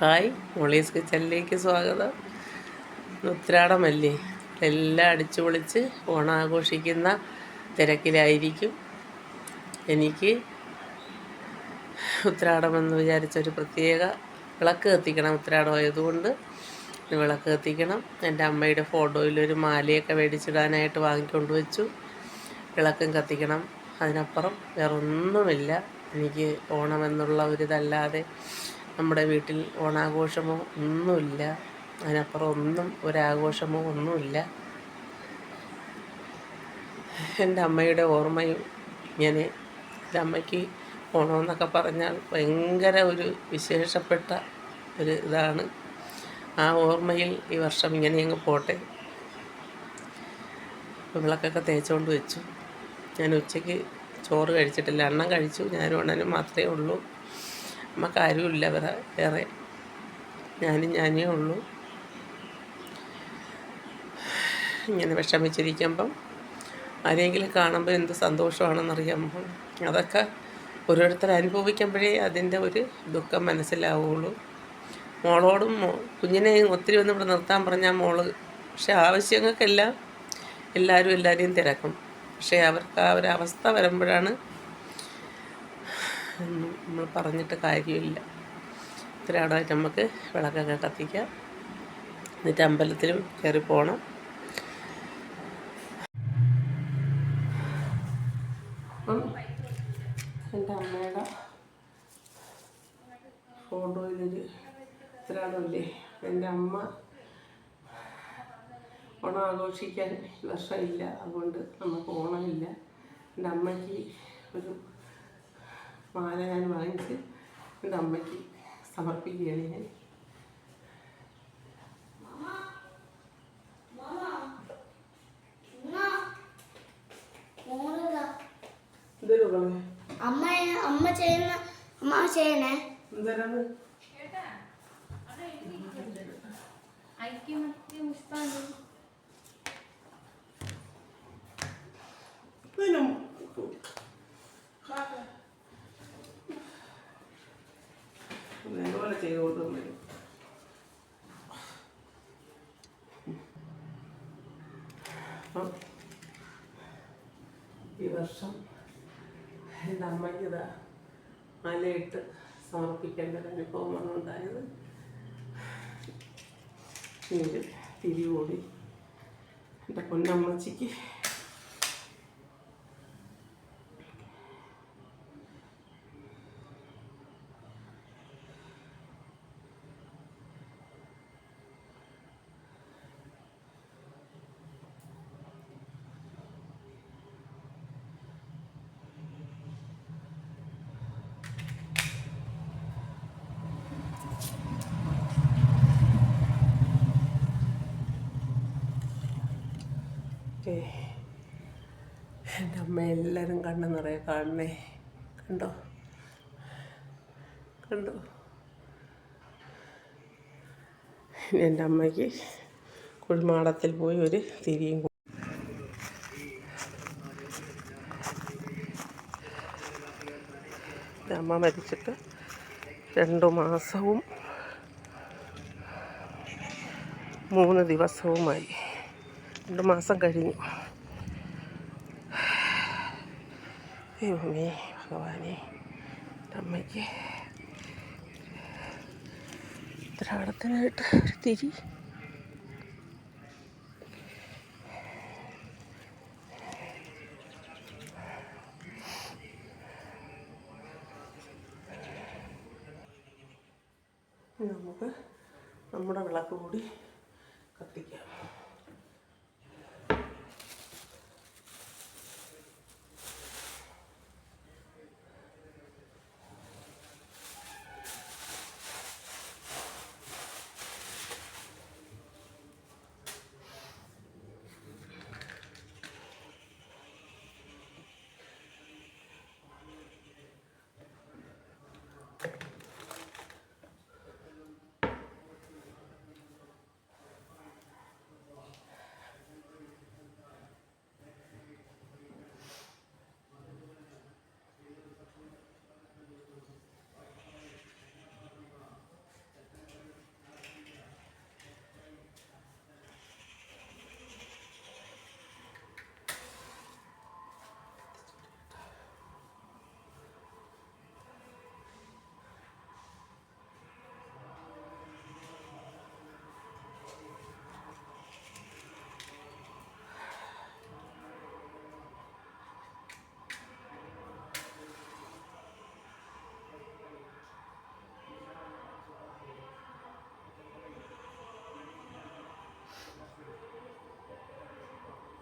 Hi Molly's കിച്ചണിലേക്ക് സ്വാഗതം. ഉത്രാടമല്ലേ എല്ലാം അടിച്ചു പൊളിച്ച് ഓണം ആഘോഷിക്കുന്ന തിരക്കിലായിരിക്കും. എനിക്ക് ഉത്രാടമെന്ന് വിചാരിച്ചൊരു പ്രത്യേക വിളക്ക് കത്തിക്കണം ഉത്രാടം ആയതുകൊണ്ട്. വിളക്ക് കത്തിക്കണം. എന്റെ അമ്മയുടെ ഫോട്ടോയിലൊരു മാലയൊക്കെ മേടിച്ചിടാനായിട്ട് വാങ്ങിക്കൊണ്ട് വെച്ചു. വിളക്കും കത്തിക്കണം. അതിനപ്പുറം വേറൊന്നുമില്ല. എനിക്ക് ഓണമെന്നുള്ള ഒരിതല്ലാതെ നമ്മുടെ വീട്ടിൽ ഓണാഘോഷമോ ഒന്നുമില്ല. അതിനപ്പുറം ഒന്നും ഒരാഘോഷമോ ഒന്നുമില്ല. എന്റെ അമ്മയുടെ ഓർമ്മയും ഇങ്ങനെ. എന്റെ അമ്മയ്ക്ക് ഓണമെന്നൊക്കെ പറഞ്ഞാൽ ഭയങ്കര ഒരു വിശേഷപ്പെട്ട ഒരു ഇതാണ്. ആ ഓർമ്മയിൽ ഈ വർഷം ഇങ്ങനെ അങ്ങ് പോട്ടെ. വിളക്കൊക്കെ തേച്ചുകൊണ്ട് വെച്ചു. ഞാൻ ഉച്ചയ്ക്ക് ചോറ് കഴിച്ചിട്ടില്ല. അണ്ണം കഴിച്ചു. ഞാനും അണ്ണനും മാത്രമേ ഉള്ളൂ. നമുക്ക് ആരുമില്ല വേറെ. വേറെ ഞാനും ഞാനേ ഉള്ളൂ. ഇങ്ങനെ വിഷമിച്ചിരിക്കുമ്പം ആരെങ്കിലും കാണുമ്പോൾ എന്ത് സന്തോഷമാണെന്നറിയാമോ? അതൊക്കെ ഓരോരുത്തർ അനുഭവിക്കുമ്പോഴേ അതിന്റെ ഒരു ദുഃഖം മനസ്സിലാവുള്ളൂ. മോളോടും മോ കുഞ്ഞിനെ ഒത്തിരി ഒന്നും ഇവിടെ നിർത്താൻ പറഞ്ഞാൽ മോൾ പക്ഷെ ആവശ്യങ്ങൾക്കെല്ലാം എല്ലാവരും എല്ലാവരെയും തിരക്കും. പക്ഷേ അവർക്ക് ആ ഒരു അവസ്ഥ വരുമ്പോഴാണ് നമ്മൾ പറഞ്ഞിട്ട് കാര്യമില്ല. ഇത്രയാടായിട്ട് നമുക്ക് വിളക്കൊക്കെ കത്തിക്കാം. എന്നിട്ട് അമ്പലത്തിലും കയറി പോകണം എന്റെ അമ്മയുടെ ഫോട്ടോയിലൊരു ഉത്തരാടമില്ലേ എന്റെ അമ്മ ഓണം ആഘോഷിക്കാൻ വർഷമില്ല. അതുകൊണ്ട് നമുക്ക് ഓണമില്ല. എന്റെ അമ്മയ്ക്ക് ഒരു മാല ഞാൻ വാങ്ങിച്ച് എന്റെ അമ്മയ്ക്ക് സമർപ്പിക്കുകയാണ് ഞാൻ. അമ്മ അമ്മ ചെയ്യുന്ന ഇതിനും നേരെ ചെയ്ത് കൊടുക്കുന്നു അപ്പം ഈ വർഷം എന്റെ അമ്മയ്ക്ക് ഇതാ മലയിട്ട് സമർപ്പിക്കേണ്ട ഒരു അനുഭവമാണ് ഉണ്ടായത്. തിരികൂടി എന്റെ പൊന്നമ്മച്ചിക്ക് എന്റെ അമ്മ എല്ലാവരും കണ്ണു നിറയെ കാണണേ. കണ്ടോ? കണ്ടോ? എന്റെ അമ്മയ്ക്ക് കുഴിമാടത്തിൽ പോയി ഒരു തിരിയും അമ്മ മരിച്ചിട്ട് രണ്ട് മാസവും മൂന്ന് ദിവസവുമായി. രണ്ട് മാസം കഴിഞ്ഞു. ദൈവമേ ഭഗവാനെ അമ്മയ്ക്ക് ഉത്തരാടത്തിനായിട്ട് ഒരു തിരി. നമുക്ക് നമ്മുടെ വിളക്ക് കൂടി കത്തിക്കാം.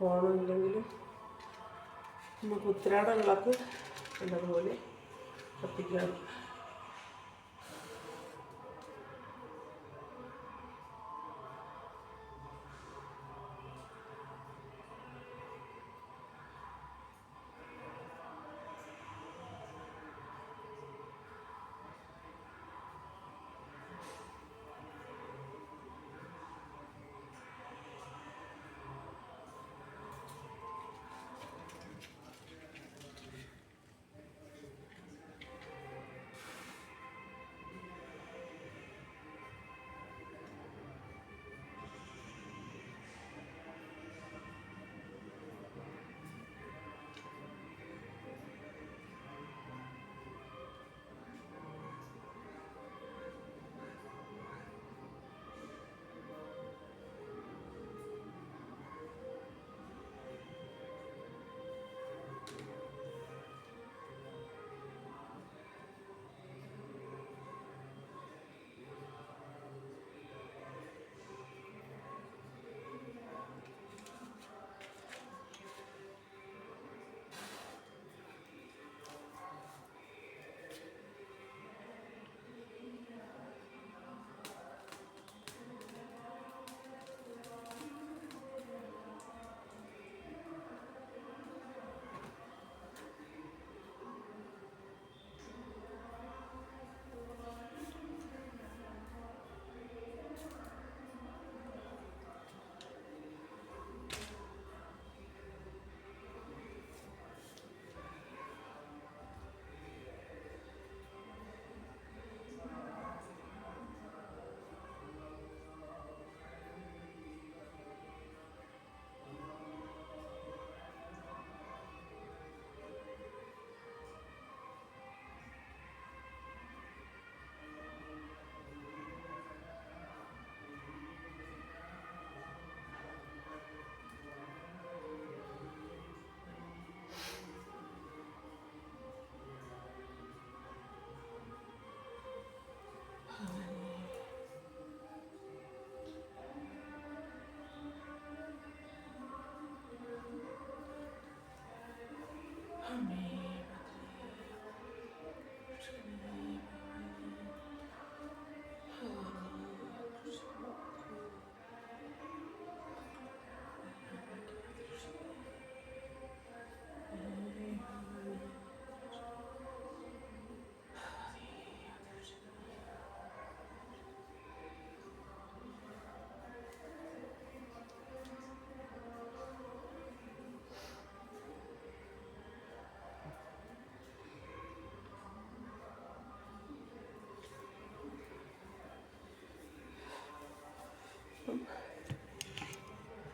ഓണമില്ലെങ്കിലും നമുക്ക് ഉത്തരാട വിളക്ക് നല്ലതുപോലെ കത്തിക്കാം.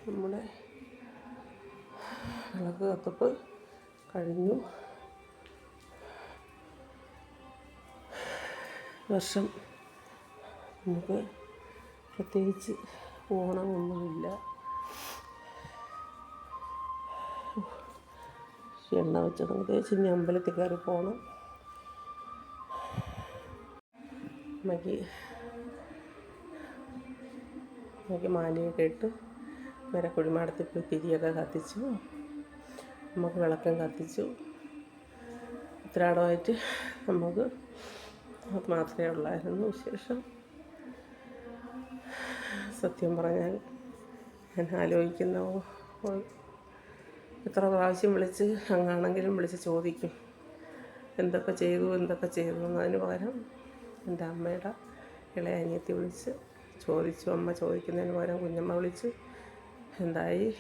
നമ്മുടെ വിളക്ക് കത്തപ്പ് കഴിഞ്ഞു. വർഷം നമുക്ക് പ്രത്യേകിച്ച് ഓണമൊന്നുമില്ല എണ്ണ വെച്ച് നമുക്ക് ചിഞ്ഞ അമ്പലത്തിൽ കയറി പോകണം. അമ്മയ്ക്ക് അമ്മയ്ക്ക് മാലയൊക്കെ ഇട്ട് വരെ കുഴിമാടത്തിൽ പോയി തിരിയൊക്കെ കത്തിച്ചു. നമുക്ക് വിളക്കം കത്തിച്ചു. ഉത്തരാടമായിട്ട് നമുക്ക് മാത്രമേ ഉള്ളായിരുന്നു വിശേഷം. സത്യം പറഞ്ഞാൽ ഞാൻ ആലോചിക്കുന്ന എത്ര പ്രാവശ്യം വിളിച്ച് അങ്ങാണെങ്കിലും വിളിച്ച് ചോദിക്കും. എന്തൊക്കെ ചെയ്തു എന്തൊക്കെ ചെയ്തു എന്നതിന് പകരം എന്റെ അമ്മയുടെ ഇളയ അനിയത്തി വിളിച്ച് ചോദിച്ചു. അമ്മ ചോദിക്കുന്നതിന് പകരം കുഞ്ഞമ്മ വിളിച്ച് എന്തായി?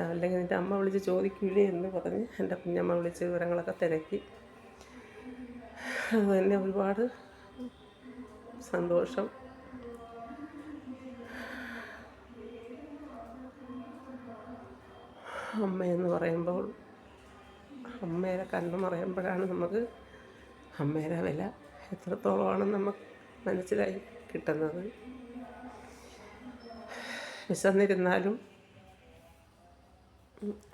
അല്ലെങ്കിൽ എന്റെ അമ്മ വിളിച്ച് ചോദിക്കൂലേ എന്ന് പറഞ്ഞ് എന്റെ കുഞ്ഞമ്മ വിളിച്ച് വിവരങ്ങളൊക്കെ തിരക്കി. അത് തന്നെ ഒരുപാട് സന്തോഷം. അമ്മയെന്ന് പറയുമ്പോൾ അമ്മയുടെ കണ്ണു മറയുമ്പോഴാണ് നമുക്ക് അമ്മയുടെ വില. എത്രത്തോളമാണെന്ന് നമുക്ക് മനസ്സിലായി കിട്ടുന്നത്. വിശന്നിരുന്നാലും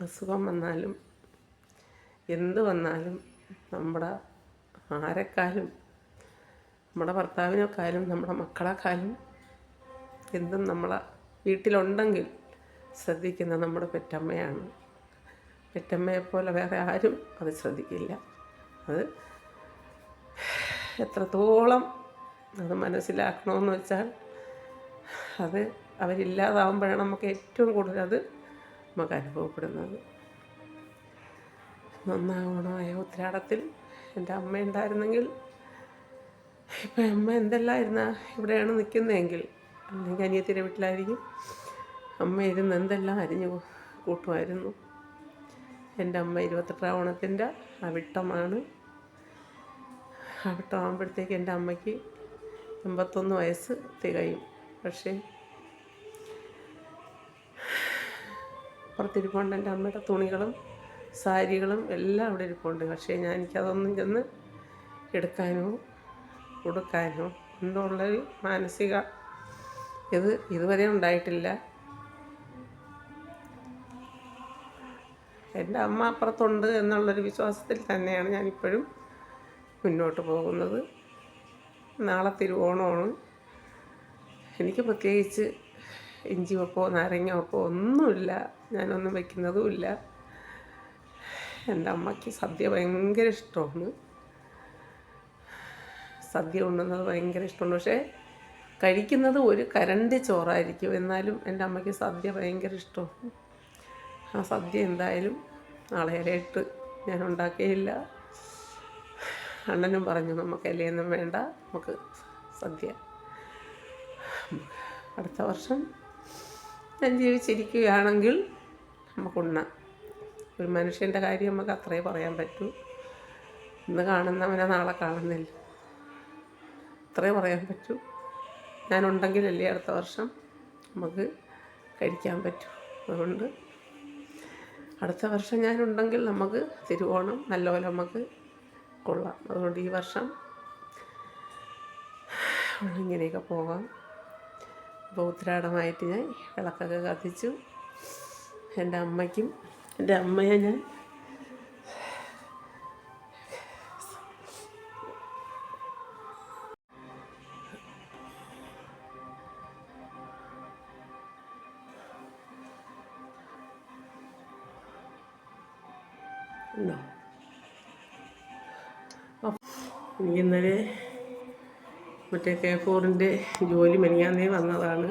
അസുഖം വന്നാലും എന്ത് വന്നാലും നമ്മുടെ ആരെക്കാലും നമ്മുടെ ഭർത്താവിനെക്കാലും നമ്മുടെ മക്കളെക്കാലും എന്തും നമ്മളെ വീട്ടിലുണ്ടെങ്കിൽ ശ്രദ്ധിക്കുന്ന നമ്മുടെ പെറ്റമ്മയാണ്. പെറ്റമ്മയെപ്പോലെ വേറെ ആരും അത് ശ്രദ്ധിക്കില്ല. അത് എത്രത്തോളം അത് മനസ്സിലാക്കണമെന്ന് വെച്ചാൽ അത് അവരില്ലാതാവുമ്പോഴാണ് നമുക്ക് ഏറ്റവും കൂടുതൽ അത് നമുക്ക് അനുഭവപ്പെടുന്നത്. നന്നാവണമായ ഉത്രാടത്തിൽ എന്റെ അമ്മ ഉണ്ടായിരുന്നെങ്കിൽ ഇപ്പം അമ്മ എന്തെല്ലാമായിരുന്ന ഇവിടെയാണ് നിൽക്കുന്നതെങ്കിൽ അല്ലെങ്കിൽ അനിയത്തിന്റെ വീട്ടിലായിരിക്കും. അമ്മ ഇരുന്ന് എന്തെല്ലാം അരിഞ്ഞു കൂട്ടുമായിരുന്നു. എന്റെ അമ്മ ഇരുപത്തെട്ടാം ഓണത്തിന്റെ അവിട്ടമാണ്. അവിട്ടമാകുമ്പോഴത്തേക്ക് എന്റെ അമ്മയ്ക്ക് എൺപത്തൊന്ന് വയസ്സ് തികയും. പക്ഷേ പുറത്തിരിപ്പുണ്ട് എന്റെ അമ്മയുടെ തുണികളും സാരികളും എല്ലാം അവിടെ ഇരിപ്പുണ്ട്. പക്ഷേ ഞാൻ എനിക്കതൊന്നും ചെന്ന് എടുക്കാനോ കൊടുക്കാനോ എന്നുള്ളൊരു മാനസിക ഇത് ഇതുവരെ ഉണ്ടായിട്ടില്ല. എന്റെ അമ്മ അപ്പുറത്തുണ്ട് എന്നുള്ളൊരു വിശ്വാസത്തിൽ തന്നെയാണ് ഞാനിപ്പോഴും മുന്നോട്ട് പോകുന്നത്. നാളെ തിരുവോണമാണ്. എനിക്ക് പ്രത്യേകിച്ച് ഇഞ്ചി വെപ്പോ നാരങ്ങ വെപ്പോ ഒന്നുമില്ല. ഞാനൊന്നും വെക്കുന്നതുമില്ല. എന്റെ അമ്മയ്ക്ക് സദ്യ ഭയങ്കര ഇഷ്ടമാണ്. സദ്യ ഉണ്ണുന്നത് ഭയങ്കര ഇഷ്ടമാണ്. പക്ഷേ കഴിക്കുന്നത് ഒരു കരണ്ടി ചോറായിരിക്കും. എന്നാലും എന്റെ അമ്മയ്ക്ക് സദ്യ ഭയങ്കര ഇഷ്ടമാണ്. ആ സദ്യ എന്തായാലും നാളെ ഇലയിട്ട് ഞാൻ ഉണ്ടാക്കിയില്ല അണ്ണനും പറഞ്ഞു നമുക്ക് ഇലയൊന്നും വേണ്ട. നമുക്ക് സദ്യ. അടുത്ത വർഷം ജീവിച്ചിരിക്കുകയാണെങ്കിൽ നമുക്കുണ്ണാം ഒരു മനുഷ്യന്റെ കാര്യം നമുക്ക് അത്രേ പറയാൻ പറ്റൂ. ഇന്ന് കാണുന്നവനെ നാളെ കാണുന്നില്ല. അത്രേ പറയാൻ പറ്റൂ. ഞാനുണ്ടെങ്കിലല്ലേ അടുത്ത വർഷം നമുക്ക് കഴിക്കാൻ പറ്റൂ. അതുകൊണ്ട് അടുത്ത വർഷം ഞാനുണ്ടെങ്കിൽ നമുക്ക് തിരുവോണം നല്ലപോലെ നമുക്ക് കൊള്ളാം. അതുകൊണ്ട് ഈ വർഷം ഇങ്ങനെയൊക്കെ പോകാം. അപ്പോൾ ഞാൻ വിളക്കൊക്കെ കത്തിച്ചു. എന്റെ അമ്മയ്ക്കും എന്റെ അമ്മയെ ഞാൻ ഉണ്ടോ? ഇന്നലെ മറ്റേ കെ ഫോറിന്റെ ജോലി മെനിയാന്നേ വന്നതാണ്.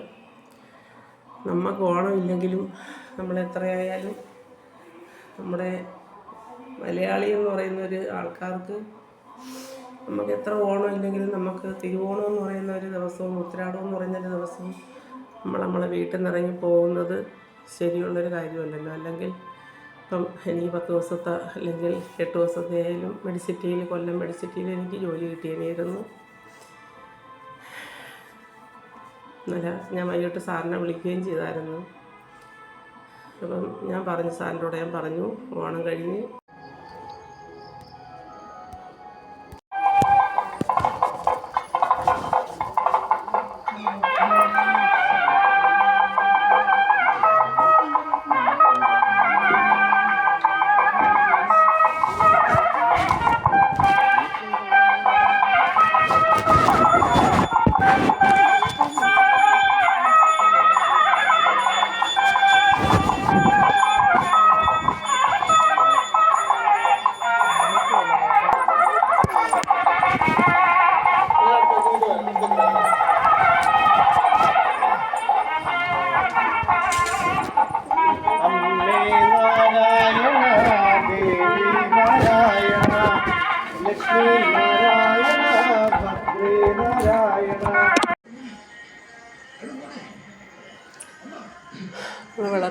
നമുക്ക് ഓണമില്ലെങ്കിലും നമ്മൾ എത്രയായാലും നമ്മുടെ മലയാളി എന്ന് പറയുന്ന ഒരു ആൾക്കാർക്ക് നമുക്ക് എത്ര ഓണം ഇല്ലെങ്കിലും നമുക്ക് തിരുവോണം എന്ന് പറയുന്ന ഒരു ദിവസവും ഉത്തരാടം എന്ന് പറയുന്ന ഒരു ദിവസവും നമ്മൾ നമ്മളെ വീട്ടിൽ നിന്ന് ഇറങ്ങി പോകുന്നത് ശരിയുള്ളൊരു കാര്യമല്ലല്ലോ. അല്ലെങ്കിൽ ഇപ്പം എനിക്ക് പത്ത് ദിവസത്തെ അല്ലെങ്കിൽ എട്ട് ദിവസത്തെ ആയാലും മെഡിസിറ്റിയിൽ കൊല്ലം മെഡിസിറ്റിയിൽ എനിക്ക് ജോലി കിട്ടിയതായിരുന്നു ഇന്നലെ ഞാൻ വൈകിട്ട് സാറിനെ വിളിക്കുകയും ചെയ്തായിരുന്നു. അപ്പം ഞാൻ പറഞ്ഞു സാറിന്റെ കൂടെ ഞാൻ പറഞ്ഞു ഓണം കഴിഞ്ഞ്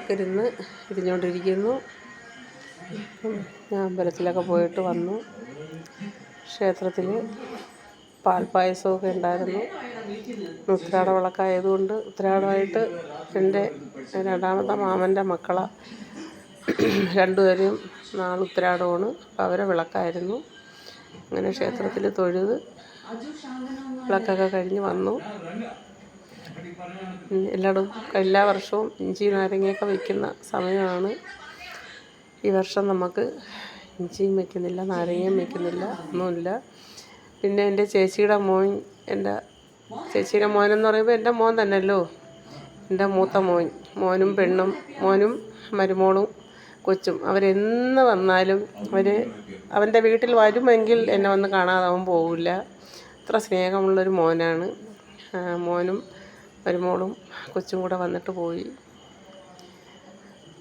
വിളക്കിരുന്ന് ഇരിഞ്ഞുകൊണ്ടിരിക്കുന്നു ഞാൻ അമ്പലത്തിലൊക്കെ പോയിട്ട് വന്നു. ക്ഷേത്രത്തിൽ പാൽപ്പായസമൊക്കെ ഉണ്ടായിരുന്നു. ഉത്രാട വിളക്കായതുകൊണ്ട് ഉത്രാടമായിട്ട് എന്റെ രണ്ടാമത്തെ മാമന്റെ മക്കള രണ്ടുപേരെയും നാളെ ഉത്രാടമാണ്. അവരെ വിളക്കായിരുന്നു. അങ്ങനെ ക്ഷേത്രത്തിൽ തൊഴുത് വിളക്കൊക്കെ കഴിഞ്ഞ് വന്നു. എല്ലായിടും എല്ലാ വർഷവും ഇഞ്ചി നാരങ്ങയൊക്കെ വയ്ക്കുന്ന സമയമാണ്. ഈ വർഷം നമുക്ക് ഇഞ്ചിയും വയ്ക്കുന്നില്ല നാരങ്ങയും വയ്ക്കുന്നില്ല ഒന്നുമില്ല. പിന്നെ എന്റെ ചേച്ചിയുടെ മോൻ എന്റെ ചേച്ചിയുടെ മോനെന്ന് പറയുമ്പോൾ എന്റെ മോൻ തന്നെയല്ലോ. എന്റെ മൂത്ത മോൻ. മോനും പെണ്ണും മോനും മരുമോളും കൊച്ചും. അവരെന്ന് വന്നാലും അവർ അവന്റെ വീട്ടിൽ വരുമെങ്കിൽ എന്നെ വന്ന് കാണാതെ അവൻ പോകില്ല അത്ര സ്നേഹമുള്ളൊരു മോനാണ്. മോനും മരുമോളും കൊച്ചും കൂടെ വന്നിട്ട് പോയി.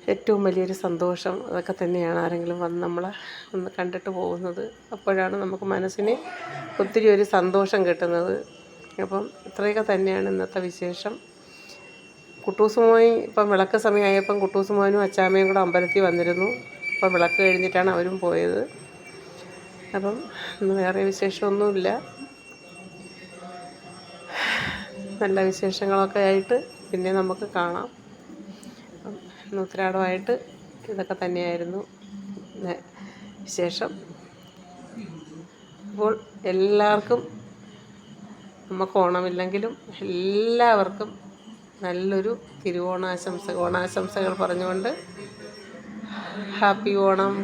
ഏറ്റവും വലിയൊരു സന്തോഷം അതൊക്കെ തന്നെയാണ് ആരെങ്കിലും വന്ന് നമ്മളെ ഒന്ന് കണ്ടിട്ട് പോകുന്നത്. അപ്പോഴാണ് നമുക്ക് മനസ്സിന് ഒത്തിരി ഒരു സന്തോഷം കിട്ടുന്നത്. അപ്പം ഇത്രയൊക്കെ തന്നെയാണ് ഇന്നത്തെ വിശേഷം. കുട്ടൂസ് ഇപ്പം വിളക്ക് സമയമായപ്പം കുട്ടൂസ് മോനും അച്ചാമ്മയും കൂടെ അമ്പലത്തിൽ വന്നിരുന്നു. അപ്പം വിളക്ക് കഴിഞ്ഞിട്ടാണ് അവരും പോയത്. അപ്പം വേറെ വിശേഷമൊന്നുമില്ല. നല്ല വിശേഷങ്ങളൊക്കെ ആയിട്ട് പിന്നെ നമുക്ക് കാണാം. ഉത്തരാടമായിട്ട് ഇതൊക്കെ തന്നെയായിരുന്നു വിശേഷം. അപ്പോൾ എല്ലാവർക്കും നമുക്ക് ഓണമില്ലെങ്കിലും എല്ലാവർക്കും നല്ലൊരു തിരുവോണാശംസ ഓണാശംസകൾ പറഞ്ഞുകൊണ്ട് ഹാപ്പി ഓണം.